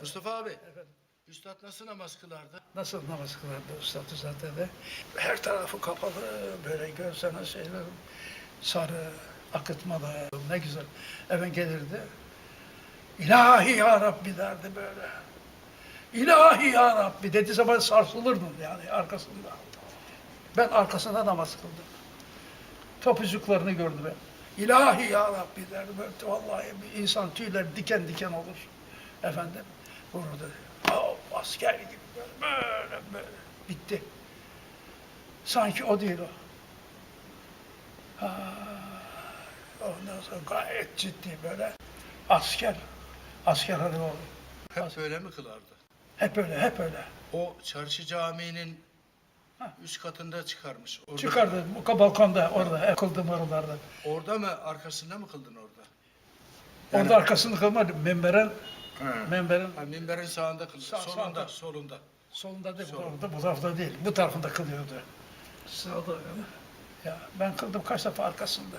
Mustafa abi. Üstad nasıl namaz kılardı? Nasıl namaz kılardı Üstad zaten de. Her tarafı kapalı, böyle görsene şeyler, sarı, akıtmalı, ne güzel. Efendim gelirdi. İlahi ya Rabbi derdi böyle. İlahi ya Rabbi dediği zaman sarsılırdım yani arkasında. Ben arkasında namaz kıldım. Topucuklarını gördüm ben. İlahi ya Rabbi derdi böyle. Vallahi bir insan tüyler diken diken olur. Efendim vururdu. Oh, asker gibi böyle, böyle. Bitti. Sanki o değil o. Ha, ondan sonra gayet ciddi böyle. Asker. Asker hadi oğlum. Hep böyle mi kılardı? Hep öyle, hep öyle. O çarşı caminin üst katında çıkarmış. Orada, Çıkardı bu balkonda orada, hep kıldım oralarda. Orada mı arkasında mı kıldın orada? Orada arkasını kılmadı. Memberen, memberen Ha, minberin sağında kıldın. Sağ- solunda, solunda. solunda değil, bu tarafta, bu tarafta değil. Bu tarafında kılıyordu. Sağda ya. Ben kıldım kaç defa arkasında.